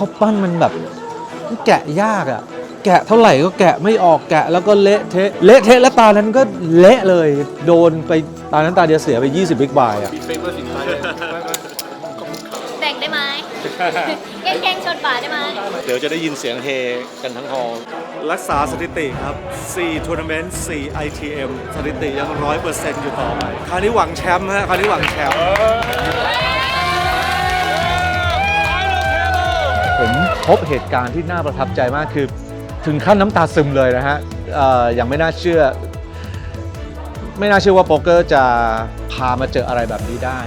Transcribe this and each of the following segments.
เขาปั้นมันแบบมันแกะยากอะแกะเท่าไหร่ก็แกะไม่ออกแกะแล้วก็เละเทะเละเทะแล้วตานั้นก็เละเลย โดนไปตานั้นตาเดียวเสียไป 20บิ๊กบายอะแบ่งได้ไหมแกล้งๆชนฝาได้ไหมเดี๋ยวจะได้ยินเสียงเฮกันทั้งฮอลรักษาสถิติครับ 4 ทัวร์นาเมนต์ 4 ITM สถิติยัง 100%อยู่ต่อไป คราวนี้หวังแชมป์ฮะ คราวนี้หวังแชมป์ ผมพบเหตุการณ์ที่น่าประทับใจมากคือ ถึงขั้นน้ำตาซึมเลยนะฮะอย่างไม่น่าเชื่อ ไม่น่าเชื่อว่าโป๊กเกอร์จะพามาเจออะไรแบบนี้ได้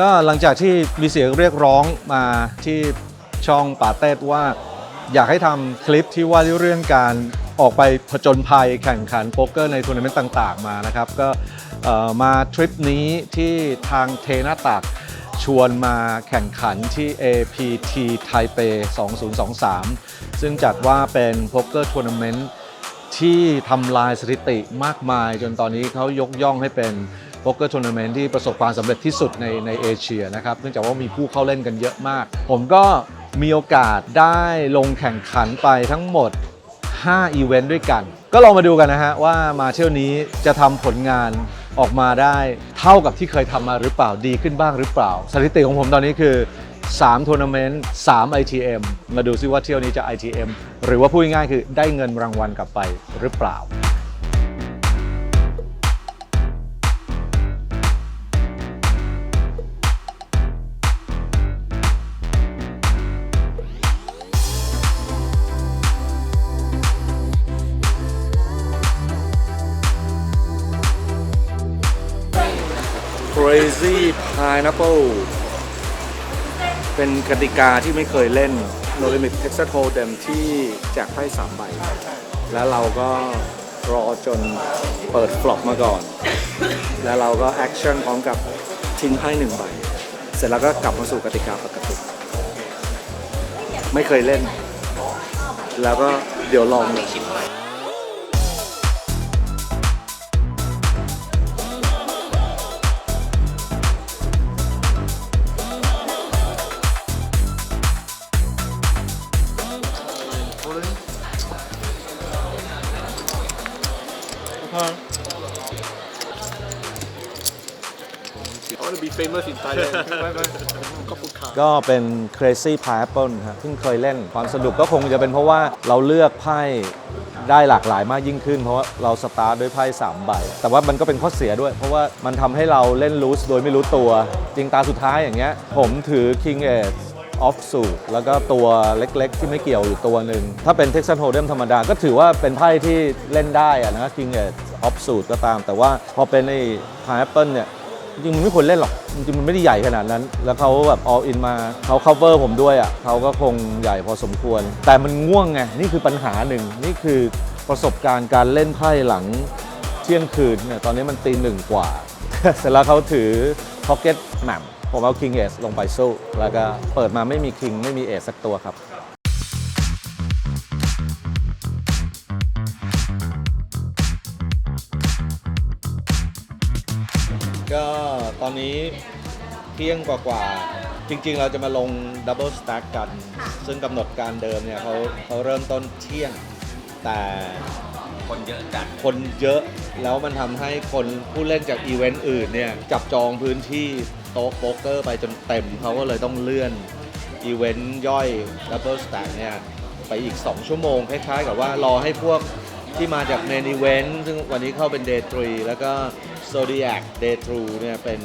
ก็หลังจากที่มีเสียงเรียกร้องมาที่ช่องป่าเต้ว่า อยากให้ทำคลิปที่ว่าเรื่องการออกไปผจญภัยแข่งขันโป๊กเกอร์ในทัวร์นาเมนต์ต่าง ๆ มานะครับ ก็มาทริปนี้ที่ทางเทนาตักชวนมาแข่งขันที่ APT Taipei 2023 ซึ่งจัดว่าเป็นโป๊กเกอร์ทัวร์นาเมนต์ที่ทำลายสถิติมากมาย จนตอนนี้เขายกย่องให้เป็น โป๊กเกอร์ทัวร์นาเมนต์ที่ประสบความสำเร็จที่สุดในในเอเชียนะครับเนื่องจากว่ามีผู้เข้าเล่นกันเยอะมาก ผมก็มีโอกาสได้ลงแข่งขันไปทั้งหมด 5 อีเวนต์ด้วยกัน ก็ลองมาดูกันนะฮะว่ามาเที่ยวนี้จะทำผลงานออกมาได้เท่ากับที่เคยทำมาหรือเปล่าดีขึ้นบ้างหรือเปล่า สถิติของผมตอนนี้คือ3ทัวร์นาเมนต์3 ITM มาดูซิว่าเที่ยวนี้จะ ITM หรือว่าพูดง่ายๆคือได้เงินรางวัลกลับไปหรือเปล่า Crazy Pineapple เป็นกติกาที่ไม่เคยเล่น No Limit Texas Hold'em ที่แจกไพ่3ใบ แล้วเราก็รอจนเปิดฟลอปมาก่อน แล้วเราก็แอคชั่นพร้อมกับทิ้งไพ่หนึ่งใบ เสร็จแล้วก็กลับมาสู่กติกาปกติ ไม่เคยเล่น แล้วก็เดี๋ยวลองเ famous in Thailand ขอบคุณครับ ก็เป็น Crazy Pineapple ครับเพิ่งเคยเล่นความสนุกก็คงจะเป็นเพราะว่าเราเลือกไพ่ได้หลากหลายมากยิ่งขึ้น เพราะว่าเราสตาร์ทด้วยไพ่3ใบ แต่ว่ามันก็เป็นข้อเสียด้วย เพราะว่ามันทำให้เราเล่นลูสโดยไม่รู้ตัว จริงตาสุดท้ายอย่างเงี้ย ผมถือ King Ace off suit แล้วก็ตัวเล็กๆ ที่ไม่เกี่ยวอยู่ตัวหนึ่ง ถ้าเป็น Texas Hold'em ธรรมดา ก็ถือว่าเป็นไพ่ที่เล่นได้อะนะ King Ace off suit ก็ตาม แต่ว่าพอเป็นไอ้ Pineapple เนี่ย จริงมันไม่ควรเล่นหรอกจริงมันไม่ได้ใหญ่ขนาดนั้น แล้วเขาแบบ all in มาเขา cover ผมด้วยอะเขาก็คงใหญ่พอสมควร แต่มันง่วงไงนี่คือปัญหาหนึ่งนี่คือประสบการณ์การเล่นไพ่หลังเที่ยงคืนเนี่ยตอนนี้มันตีหนึ่งกว่า เสร็จแล้วเขาถือ pocket map ผมเอา king ace ลงไปสู้แล้วก็เปิดมาไม่มี king ไม่มี ace สักตัวครับ ตอนนี้เที่ยงกว่าๆ จริงๆ เราจะมาลงดับเบิลส a ็ k กัน ซึ่งกำหนดการเดิมเนี่ยเขาเขาเริ่มต้นเที่ยง แต่คนเยอะจัดคนเยอะแล้วมันทำให้คนผู้เล่นจากอีเวนต์อื่นเนี่ยจับจองพื้นที่โต๊ะโป๊กเกอร์ไปจนเต็มเขาก็เลยต้องเลื่อนอีเวนต์ย่อยดับเบิลส a ็ k เนี่ยไปอีก 2 ชั่วโมงคล้ายๆ กับว่ารอให้พวกที่มาจากเมนอีเวนต์ซึ่งวันนี้เข้าเป็นเดย์ทรีแล้วก็ โซเดียกเดทรูเนี่ยเป็น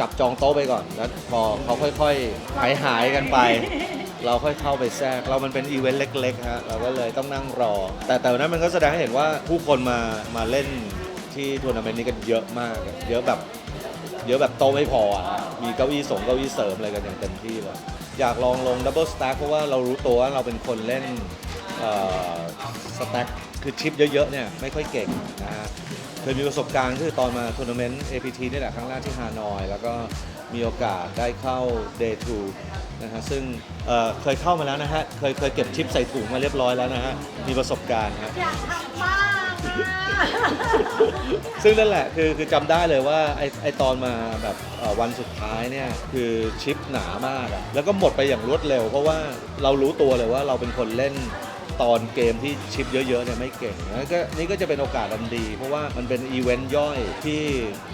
จับจองโต๊ะไปก่อน แล้วพอเขาค่อยๆหายหายกันไป เราค่อยเข้าไปแทรก เรามันเป็นอีเวนต์เล็กๆฮะเราก็เลยต้องนั่งรอ แต่แต่วันนั้นมันก็แสดงให้เห็นว่าผู้คนมามาเล่นที่ทัวร์นาเมนต์นี้กันเยอะมากอะเยอะแบบเยอะแบบโต๊ะไม่พออะมีเก้าอี้สงเก้าอี้เสริมอะไรกันอย่างเต็มที่เลยอยากลองลงดับเบิลสแต็กเพราะว่าเรารู้ตัวว่าเราเป็นคนเล่นสแต็กคือชิปเยอะๆเนี่ยไม่ค่อยเก่งนะฮะ เคยมีประสบการณ์คือตอนมาทัวร์นาเมนต์ APT นี่แหละครั้งแรกที่ฮานอย แล้วก็มีโอกาสได้เข้า Day 2นะฮะซึ่งเอ่อเคยเข้ามาแล้วนะฮะเคยเคยเก็บชิปใส่ถุงมาเรียบร้อยแล้วนะฮะมีประสบการณ์ฮะอยากทำบ้างอะซึ่งนั่นแหละคือคือจำได้เลยว่าไอไอตอนมาแบบเอ่อวันสุดท้ายเนี่ยคือชิปหนามากอะแล้วก็หมดไปอย่างรวดเร็ว เพราะว่าเรารู้ตัวเลยว่าเราเป็นคนเล่น ตอนเกมที่ชิปเยอะๆเนี่ยไม่เก่งนะก็นี่ก็จะเป็นโอกาสอันดี เพราะว่ามันเป็นอีเวนต์ย่อยที่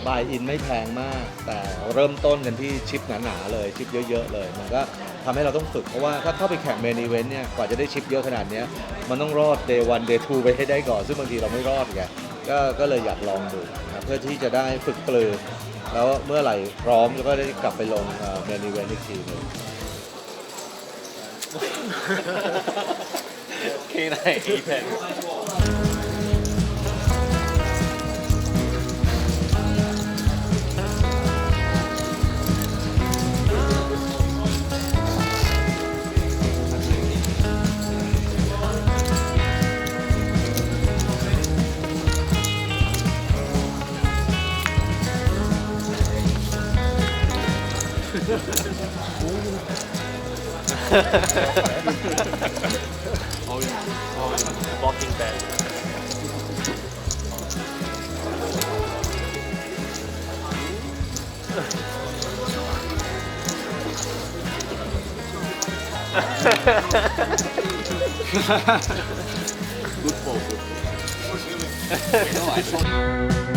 บายอินไม่แพงมาก แต่เริ่มต้นกันที่ชิปหนาๆเลยชิปเยอะๆเลยมันก็ทำให้เราต้องฝึก เพราะว่าถ้าเข้าไปแข่งเมนอีเวนต์เนี่ยกว่าจะได้ชิปเยอะขนาดนี้มันต้องรอด day one day two ไปให้ได้ก่อน ซึ่งบางทีเราไม่รอดไงก็ก็เลยอยากลองดูนะเพื่อที่จะได้ฝึกปลือ แล้วเมื่อไหร่พร้อมแล้วก็ได้กลับไปลงเมนิเวนอีกทีหนึง K9 A10. good ball, good no, I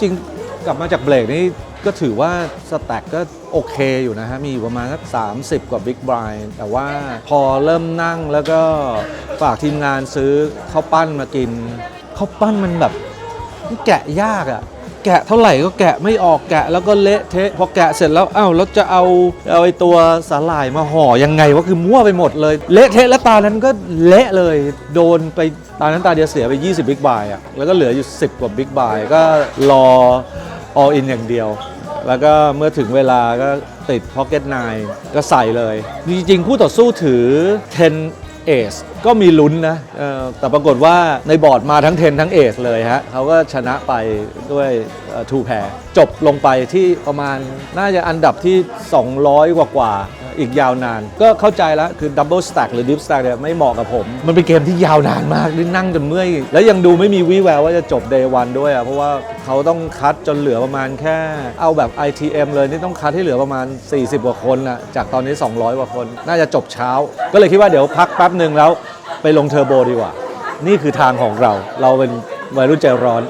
จริงกลับมาจากเบรกนี่ก็ถือว่าสแต็กก็โอเคอยู่นะฮะ มีอยู่ประมาณสัก30 กว่าบิ๊กไบรแต่ว่าพอเริ่มนั่งแล้วก็ฝากทีมงานซื้อข้าวปั้นมากินข้าวปั้นมันแบบแกะยากอะ แกะเท่าไหร่ก็แกะไม่ออกแกะแล้วก็เละเทะพอแกะเสร็จแล้วอ้าวแล้วจะเอาเอาไอตัวสาหร่ายมาห่อยังไงวะคือมั่วไปหมดเลย เละเทะแล้วตานั้นก็เละเลยโดนไปตานั้นตาเดียวเสียไป 20บิ๊กไบอะแล้วก็เหลืออยู่ 10 กว่าบิ๊กไบก็รอ all in อย่างเดียว แล้วก็เมื่อถึงเวลาก็ติด Pocket 9ก็ใส่เลย จริงๆคู่ต่อสู้ถือ 10 เอสก็มีลุ้นนะแต่ปรากฏว่าในบอร์ดมาทั้งเทนทั้งเอสเลยฮะเขาก็ชนะไปด้วยทูแพรจบลงไปที่ประมาณน่าจะอันดับที่ 200 กว่ากว่า อีกยาวนาน ก็เข้าใจแล้วคือดับเบิลส a c k หรือดิฟส t ต็กเนี่ยไม่เหมาะกับผม มันเป็นเกมที่ยาวนานมากนี่นั่งจนเมื่อย แล้วยังดูไม่มีวี่แววว่าจะจบเดย์วันด้วยอะเพราะว่าเขาต้องคัดจนเหลือประมาณแค่ เอาแบบ ITM เลยนี่ต้องคัดให้เหลือประมาณ 40 กว่าคนน่ะจากตอนนี้ 200 กว่าคน น่าจะจบเช้า ก็เลยคิดว่าเดี๋ยวพักแป๊บหนึ่งแล้วไปลงเทอร์โบดีกว่า นี่คือทางของเรา เราเป็นวัยรุ่นใจร้อน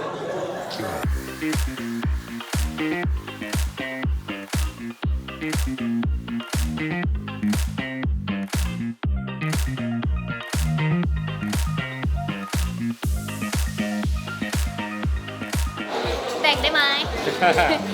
Yeah.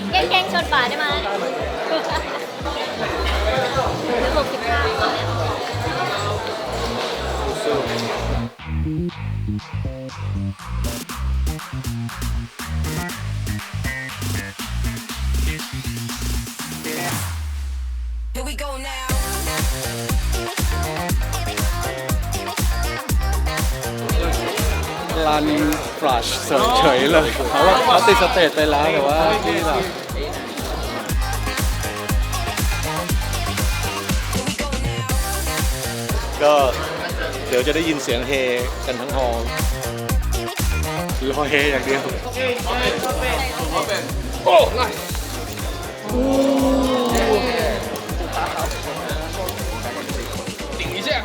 ลัชเฉยเลยเขาว่าเขาติดสเตจไปแล้วแต่ว่าที่แบบ ก็เดี๋ยวจะได้ยินเสียงเฮกันทั้งฮอลล์รอเฮอย่างเดียว 顶一下，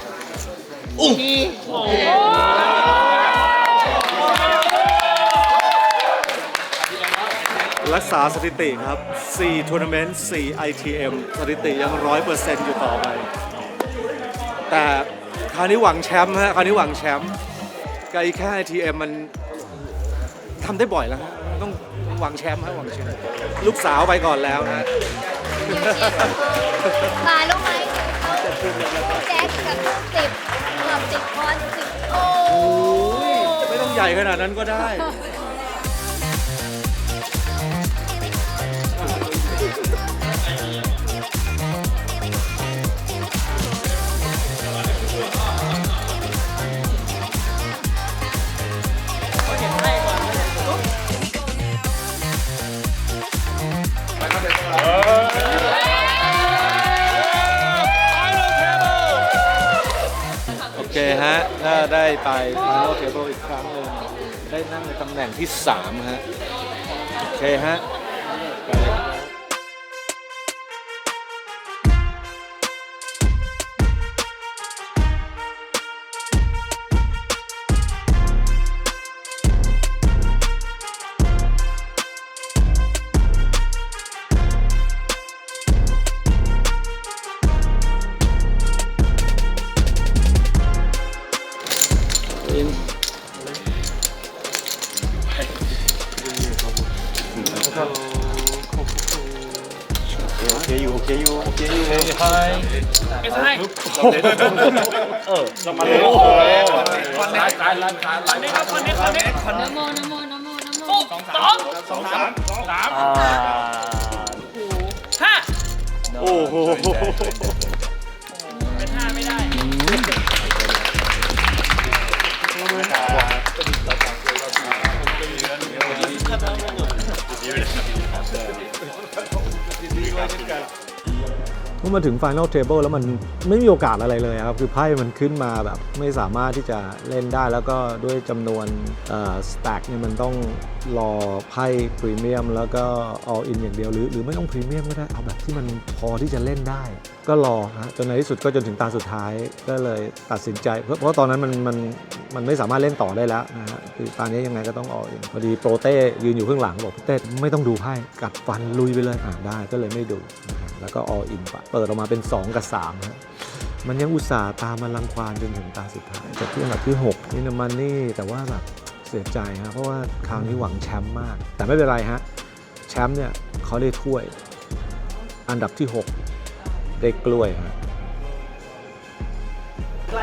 าสถิติครับ 4 ทัวร์นาเมนต์ 4 ITM สถิติยัง 100%อยู่ต่อไป แต่คราวนี้หวังแชมป์ฮะ คราวนี้หวังแชมป์กับอีกแค่ ITM มันทำได้บ่อยแล้วฮะ ต้องหวังแชมป์ฮะหวังแชมป์ลูกสาวไปก่อนแล้วนะมารู้ไหมเขาแจ็คกับลูกสิบเกือบสิบคอนสิบโอ้ ไม่ต้องใหญ่ขนาดนั้นก็ได้ ที่3ฮะ โอเคฮะ นโมนโมนโมนโมโอ้โห เมื่อมาถึง Final Table แล้วมันไม่มีโอกาสอะไรเลยครับ คือไพ่มันขึ้นมาแบบไม่สามารถที่จะเล่นได้แล้วก็ด้วยจำนวนสแต็กเนี่ยมันต้องรอไพ่พรีเมียมแล้วก็ all in อย่างเดียวหรือหรือไม่ต้องพรีเมียมก็ได้ เอาแบบที่มันพอที่จะเล่นได้ ก็รอฮะจนในที่สุดก็จนถึงตาสุดท้ายก็เลยตัดสินใจ เพราะเพราะตอนนั้นมันมันมันไม่สามารถเล่นต่อได้แล้วนะฮะคือตอนนี้ยังไงก็ต้อง all in พอดีโปรเต้ยืนอยู่ข้างหลังบอกพี่เต้ไม่ต้องดูไพ่กัดฟันลุยไปเลยอ่าได้ก็เลยไม่ดูนะฮะแล้วก็ all in ไปเปิดออกมาเป็น 2 กับ3ฮะมันยังอุตส่าห์ตามมาลังควานจนถึงตาสุดท้ายจากที่อันดับที่ 6 นี่นะมันนี่แต่ว่าแบบเสียใจฮะเพราะว่าคราวนี้หวังแชมป์มาก แต่ไม่เป็นไรฮะแชมป์เนี่ยเขาได้ถ้วย อันดับที่ 6 ได้กล้วยฮะก็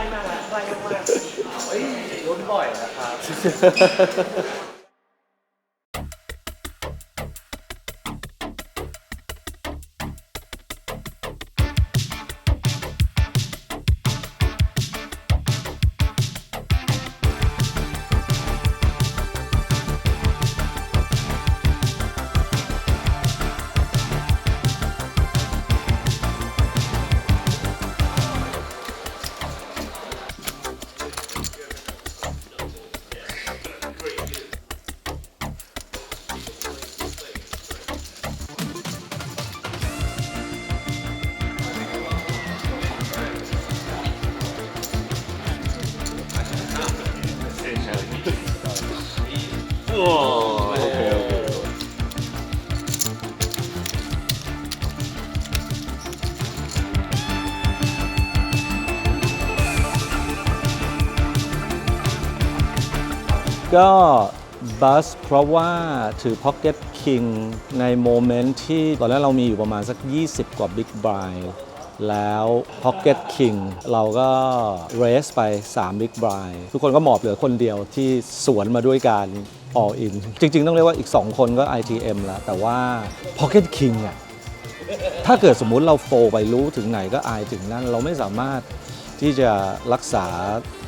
บั ก็บัสเพราะว่าถือ Pocket King ในโมเมนต์ที่ตอนนั้นเรามีอยู่ประมาณสัก 20 กว่า Big Blind แล้ว Pocket King เราก็เรสไป 3 Big Blind ทุกคนก็หมอบเหลือคนเดียวที่สวนมาด้วยการ All In จริง ๆ ต้องเรียกว่าอีก 2 คนก็ ITM แล้ว แต่ว่า Pocket King อะถ้าเกิดสมมุติเราโฟไปรู้ถึงไหนก็อายถึงนั่น เราไม่สามารถ ที่จะรักษา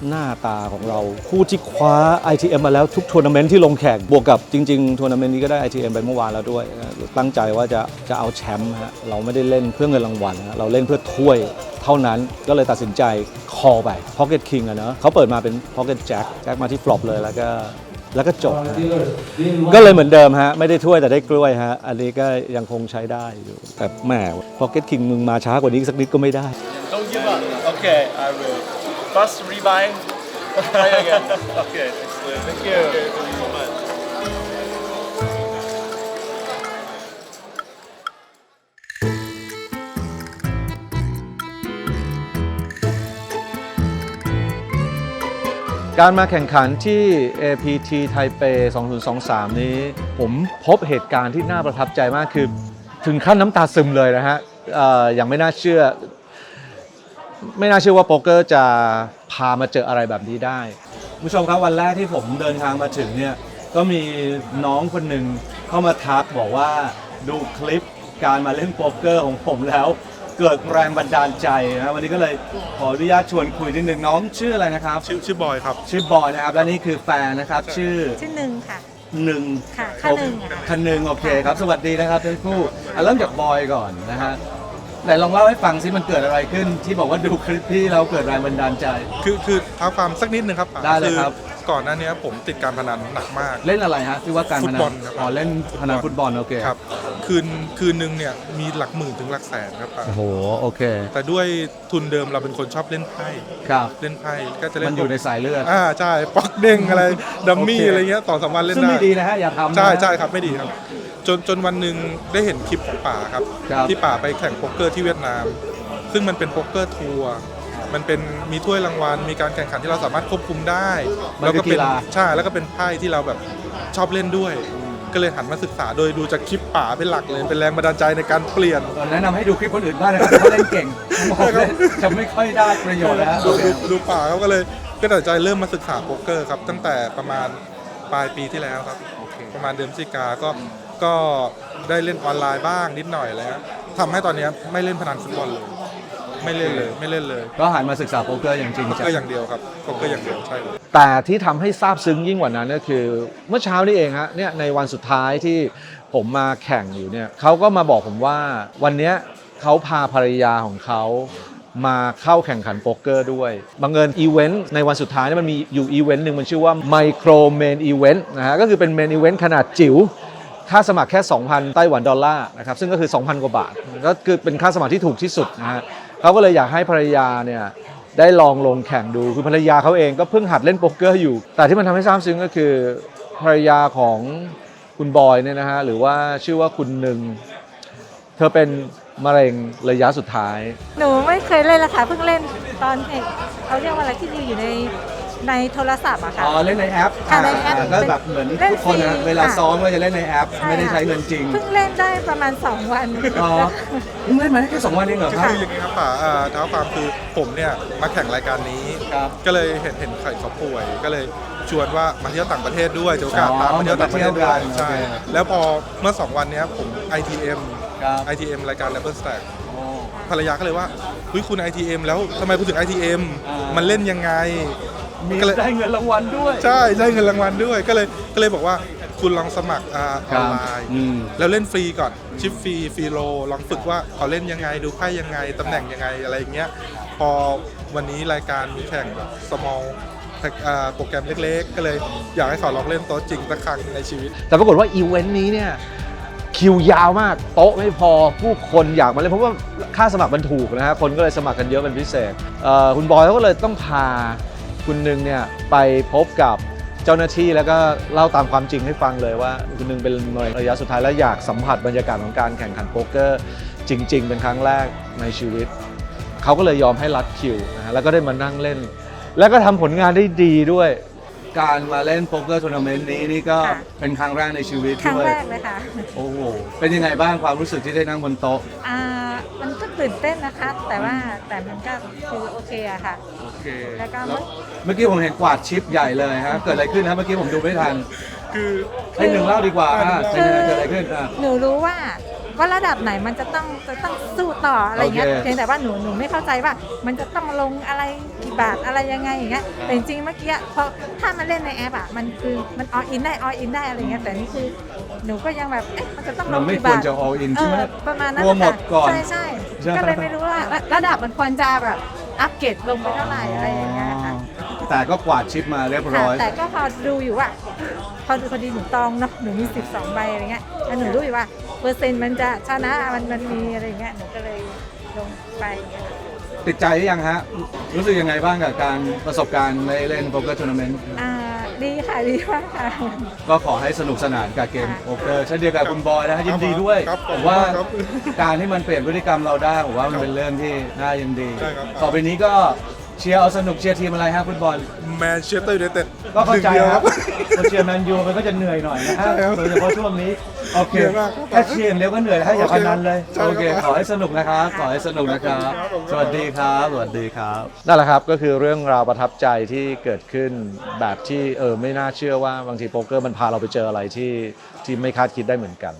หน้าตาของเราผู้ที่คว้า ITM มาแล้วทุกทัวร์นาเมนต์ที่ลงแข่ง บวกกับจริงๆทัวร์นาเมนต์นี้ก็ได้ ITM ไปเมื่อวานแล้วด้วย ตั้งใจว่าจะจะเอาแชมป์ฮะเราไม่ได้เล่นเพื่อเงินรางวัลฮะเราเล่นเพื่อถ้วยเท่านั้นก็เลยตัดสินใจคอไป Pocket King อะเนอะเขาเปิดมาเป็น Pocket Jack แจ็คมาที่ฟลอปเลยแล้วก็แล้วก็จบ ก็เลยเหมือนเดิมฮะ ไม่ได้ถ้วยแต่ได้กล้วยฮะ อันนี้ก็ยังคงใช้ได้อยู่ แต่แหม Pocket King มึงมาช้ากว่านี้สักนิดก็ไม่ได้ Okay, I will. First rewind. Try again. okay, excellent. Thank you. Okay, thank you so much. การมาแข่งขันที่ APT ไทเป 2023 นี้ ผมพบเหตุการณ์ที่น่าประทับใจมากคือ ถึงขั้นน้ำตาซึมเลยนะฮะออย่างไม่น่าเชื่อ ไม่น่าเชื่อว่าโป๊กเกอร์จะพามาเจออะไรแบบนี้ได้คุณผู้ชมครับวันแรกที่ผมเดินทางมาถึงเนี่ยก็มีน้องคนหนึ่งเข้ามาทักบอกว่าดูคลิปการมาเล่นโป๊กเกอร์ของผมแล้ว เกิดแรงบันดาลใจนะวันนี้ก็เลยขออนุญาตชวนคุยนิดนึงน้องชื่ออะไรนะครับ ชื่อชื่อบอยครับ ชื่อบอยนะครับและนี่คือแฟนนะครับชื่อชื่อหนึ่งค่ะหนึ่งค่ะค่าหนึ่งอะค่ะคันหนึ่งโอเคครับสวัสดีนะครับทั้งคู่อะเริ่มจากบอยก่อนนะฮะ ไหนลองเล่าให้ฟังซิมันเกิดอะไรขึ้น ที่บอกว่าดูคลิปที่เราเกิดแรงบันดาลใจ คือคือเท้าความสักนิดนึงครับได้เลยครับ อก่อนหน้านี้ผมติดการพนันหนักมาก เล่นอะไรฮะที่ว่าการพนัฟุนตบอลครับ อ๋อเล่นพนันฟุตบอลโอเคครับ คืนคืนนึงเนี่ยมีหลักหมื่นถึงหลักแสนครับป๋าโอ้โหโอเคแต่ด้วยทุนเดิมเราเป็นคนชอบเล่นไพ่ครับ เล่นไพ่ก็จะเล่นมันอยู่ในสายเลือด อ่าใช่ป๊อกเด้งอะไรดัมมี่โอเค อะไรเงี้ยต่อสามวันเล่นซึ่งได้ไม่ดีนะฮะอย่าทำนะใช่ใช่ครับไม่ดีครับ จนจนวันหนึ่งได้เห็นคลิปของป่าครับ ครับ ที่ป่าไปแข่งโป๊กเกอร์ที่เวียดนาม ซึ่งมันเป็นโป๊กเกอร์ทัวร์มันเป็นมีถ้วยรางวัลมีการแข่งขันที่เราสามารถควบคุมได้มันแล้วคือก็เป็นกีฬา ใช่แล้วก็เป็นไพ่ที่เราแบบชอบเล่นด้วย ก็เลยหันมาศึกษาโดยดูจากคลิปป่าเป็นหลักเลยเป็นแรงบันดาลใจในการเปลี่ยน แนะนำให้ดูคลิปคนอื่นบ้างนะครับเพราะเล่นเก่งผมบอกเลยจะไม่ค่อยได้ประโยชน์นะฮะดูโอเคดูดูป่าเขาก็เลยก็ตัดสินใจเริ่มมาศึกษาโป๊กเกอร์ครับ ตั้งแต่ประมาณปลายปีที่แล้วครับประมาณเดือนพฤศจิกาก็ ก็ได้เล่นออนไลน์บ้างนิดหน่อยแล้วทำให้ตอนนี้ไม่เล่นพนันฟุตบอลเลย ไม่เล่นเลยไม่เล่นเลยก็หันมาศึกษาโป๊กเกอร์อย่างจริงโป๊กจัเกองร์อย่างเดียวครับโป๊กเกอร์อย่างเดียวใช่ครับแต่ที่ทำให้ซาบซึ้งยิ่งกว่านั้นก็คือเมื่อเช้านี่เองฮะเนี่ยในวันสุดท้ายที่ผมมาแข่งอยู่เนี่ยเขาก็มาบอกผมว่าวันเนี้ยเขาพาภรรยาของเขามาเข้าแข่งขันโป๊กเกอร์ด้วยบังเอิญอีเวนต์ในวันสุดท้ายเนี่ยมันมีอยู่อีเวนต์หนึ่งมันชื่อว่าไมโครเมนอีเวนต์นะฮะก็คือเป็นเมนอีเวนต์ขนาดจิ๋ว ค่าสมัครแค่ 2,000 ไต้หวันดอลลาร์นะครับซึ่งก็คือ 2,000 กว่าบาท ก็คือเป็นค่าสมัครที่ถูกที่สุดนะฮะเขาก็เลยอยากให้ภรรยาเนี่ยได้ลองลงแข่งดูคือภรรยาเขาเองก็เพิ่งหัดเล่นโป๊กเกอร์อยู่ แต่ที่มันทำให้ซาบซึ้งก็คือภรรยาของคุณบอยเนี่ยนะฮะหรือว่าชื่อว่าคุณหนึ่งเธอเป็นมะเร็งระยะสุดท้าย หนูไม่เคยเล่นละค่ะเพิ่งเล่นตอนเด็กเขาเรียกว่าอะไรที่อยู่ใน ในโทรศัพท์อะค่ะ อ๋อเล่นในแอปค่ะในแอปก็แบบเหมือนเล่นทุกคนนะฟรีเวลาค่ะซ้อมก็จะเล่นในแอปไม่ได้ใช้เงินจริงเพิ่งเล่นได้ประมาณ 2 วัน อ๋อเพิ่งเล่นมาได้แค่สองวันเองเหรอครับ คืออย่างนี้ครับป่าอ่าเท้าความคือผมเนี่ยมาแข่งรายการนี้ ครับก็เลยเห็นเห็นไข่เขาป่วย ก็เลยชวนว่ามาเที่ยวต่างประเทศด้วยจะโอกาสอ๋อตามมาเที่ยวต่างประเทศด้วยมาเที่ยวกันใช่ โอเคแล้วพอเมื่อ 2 วันเนี้ยผม ITM ครับ ITM รายการ Double Stack ภรรยาก็เลยว่าเฮ้ยคุณ ITM แล้วทำไมคุณถึง ITM อ่ามัมันเล่นยังไง มีก็เลยได้เงินรางวัลด้วย ใช่ได้เงินรางวัลด้วยก็เลยก็เลยบอกว่าคุณลองสมัครอ่าออนไลน์อืม แล้วเล่นฟรีก่อนชิปฟรีฟรีโลลองฝึกว่าเขาเล่นยังไงดูไพ่ยังไงตำแหน่งยังไงอะไรอย่างเงี้ยพอวันนี้รายการมีแข่งแบบ small อ่าโปรแกรมเล็กๆ ก็เลยอยากให้เขาลองเล่นโต๊ะจริงสักครั้งในชีวิต แต่ปรากฏว่าอีเวนต์นี้เนี่ยคิวยาวมาก โต๊ะไม่พอผู้คนอยากมาเล่นเพราะว่าค่าสมัครมันถูกนะฮะคนก็เลยสมัครกันเยอะเป็นพิเศษเอ่อคุณบอยเขาก็เลยต้องพา คุณหนึ่งเนี่ยไปพบกับเจ้าหน้าที่แล้วก็เล่าตามความจริงให้ฟังเลยว่าคุณหนึ่งเป็นมะเร็งระยะสุดท้ายและอยากสัมผัสบรรยากาศของการแข่งขันโป๊กเกอร์ จริง ๆ เป็นครั้งแรกในชีวิต เขาก็เลยยอมให้รัดคิวนะฮะแล้วก็ได้มานั่งเล่น แล้วก็ทำผลงานได้ดีด้วย การมาเล่นโป๊กเกอร์ทัวร์นาเมนต์นี้นี่ก็ค่ะ เป็นครั้งแรกในชีวิตครั้งด้วย แรกเลยค่ะ โอ้โห เป็นยังไงบ้างความรู้สึกที่ได้นั่งบนโต๊ะ อ่า มันก็ตื่นเต้นนะคะ แต่ว่าแต่มันก็คือโอเคอะค่ะ โอเค แล้วก็เมื่อกี้ผมเห็นกวาดชิปใหญ่เลยฮะ เกิดอะไรขึ้นฮะเมื่อกี้ผมดูไม่ทัน คือให้หนึ่งเล่าดีกว่าอะคืเป็นอยังไงเกิดอะไรขึ้นอะ หนูรู้ว่า ว่าระดับไหนมันจะต้องจะต้องสู้ต่ออะไรเงี้ยโอเค เพียงแต่ว่าหนูหนูไม่เข้าใจว่า มันจะต้องลงอะไรกี่บาทอะไรยังไงอย่างเงี้ยแต่จริงๆเมื่อกี้พอถ้ามันเล่นในแอปอะมันคือมันออินได้ออินได้อะไรเงี้ยแต่นี่คือหนูก็ยังแบบเอ๊ะมันจะต้องลมันงไม่กี่ควรบาทจะ all in เอใช่ไหมอประมาณนั้นกลัวหมดค่ะก่อนใช่ใช่ใช่ก็เลยไม่รู้ว่าระดับมันควรจะแบบอัปเกรดลงไปเท่าไหร่อะไรอย่างเงี้ยค่ะ แต่ก็กวาดชิปมาเรียบร้อยค่ะแต่ก็พอดูอยู่ว่าพอดูพอดีหนูตองเนาะหนูมี 12 ใบอะไรเงี้ยแล้วหนูรู้อยู่ว่าเปอร์เซ็นต์มันจะชนะมันมันมีอะไรเงี้ยหนูก็เลยลงไปอย่างเงี้ยค่ะติดใจหรือยังฮะ รู้สึกยังไงบ้างกับการประสบการณ์ในเล่นโป๊กเกอร์ทัวร์นาเมนต์อ่าดีค่ะดีมากค่ะ ก็ขอให้สนุกสนานกับเกมค่ะโป๊กเกอร์เช่นเดียวกับคุณบอยนะฮะยินดีด้วยครับผมผมว่าครับการที่มันเปลี่ยนพฤติกรรมเราได้ผมว่ามันเป็นเรื่องที่น่ายินดี ใช่ครับ ต่อไปนี้ก็ เชียร์เอาสนุกเชียร์ทีมอะไรฮะฟุตบอล แมนเชสเตอร์ยูไนเต็ดก็เข้าใจหนึ่งดียวครับคนเชียร์แมนยูมันก็จะเหนื่อยหน่อยนะฮะใช่ครับโดยเฉพาะช่วงนี้ โอเคเหนื่อยมากครับแค่เชียร์อย่างเดียวก็เหนื่อยแล้วอย่าพนันเลยใช่ครับโอเค ขอให้สนุกนะครับ ขอให้สนุกนะครับ สวัสดีครับ สวัสดีครับ นั่นแหละครับก็คือเรื่องราวประทับใจที่เกิดขึ้นแบบที่เออไม่น่าเชื่อว่าบางทีโป๊กเกอร์มันพาเราไปเจออะไรที่ที่ไม่คาดคิดได้เหมือนกัน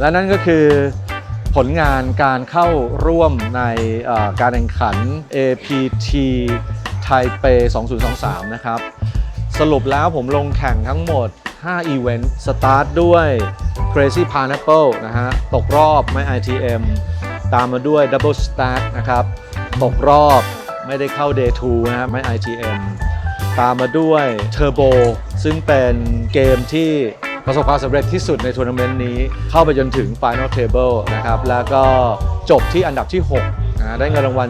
และนั่นก็คือ ผลงานการเข้าร่วมในการแข่งขัน APT Taipei 2023 นะครับ สรุปแล้วผมลงแข่งทั้งหมด 5 อีเวนต์ สตาร์ทด้วย Crazy Pineapple นะฮะ ตกรอบไม่ ITM ตามมาด้วย Double Stack นะครับ ตกรอบไม่ได้เข้า Day 2 นะฮะ ไม่ ITM ตามมาด้วย Turbo ซึ่งเป็นเกมที่ ประสบความสำเร็จที่สุดในทัวร์นาเมนต์นี้ เข้าไปจนถึง Final Table นะครับ แล้วก็จบที่อันดับที่6นะได้เงินรางวัล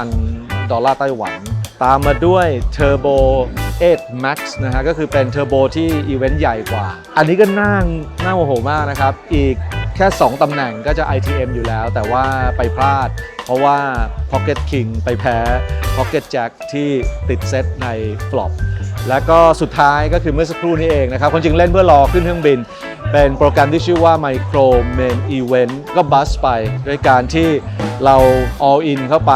42,000 ดอลลาร์ไต้หวัน ตามมาด้วย Turbo 8 Max นะฮะก็คือเป็นเทอร์โบที่อีเวนต์ใหญ่กว่า อันนี้ก็น่าน่าโมโหมากนะครับ อีกแค่ 2 ตำแหน่งก็จะ ITM อยู่แล้ว แต่ว่าไปพลาด เพราะว่า Pocket King ไปแพ้ Pocket Jack ที่ติดเซตใน flop แล้วก็สุดท้ายก็คือเมื่อสักครู่นี้เองนะครับคนจริงเล่นเพื่อรอขึ้นเครื่องบิน เป็นโปรแกรมที่ชื่อว่า Micro Main Event ก็บัสไปด้วยการที่เรา all in เข้าไป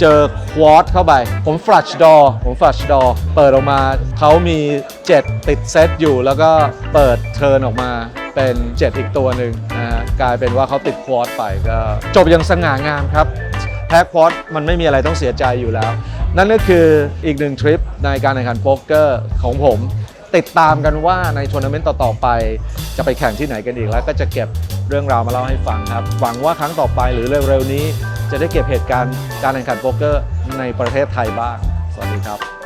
เจอควอตเข้าไป ผม flush door ผม flush door เปิดออกมาเขามี 7 ติดเซตอยู่ แล้วก็เปิดเทิร์นออกมาเป็น 7 อีกตัวหนึ่งนะฮะกลายเป็นว่าเขาติดควอตไปก็ จบอย่างสง่างามครับแพ้ควอตมันไม่มีอะไรต้องเสียใจอยู่แล้ว นั่นก็คืออีกหนึ่งทริปในการแข่งขันโป๊กเกอร์ของผม ติดตามกันว่าในทัวร์นาเมนต์ต่อ ๆ ไป จะไปแข่งที่ไหนกันอีกแล้วก็จะเก็บเรื่องราวมาเล่าให้ฟังครับ หวังว่าครั้งต่อไปหรือเร็วๆนี้ จะได้เก็บเหตุการณ์การแข่งขันโป๊กเกอร์ในประเทศไทยบ้าง สวัสดีครับ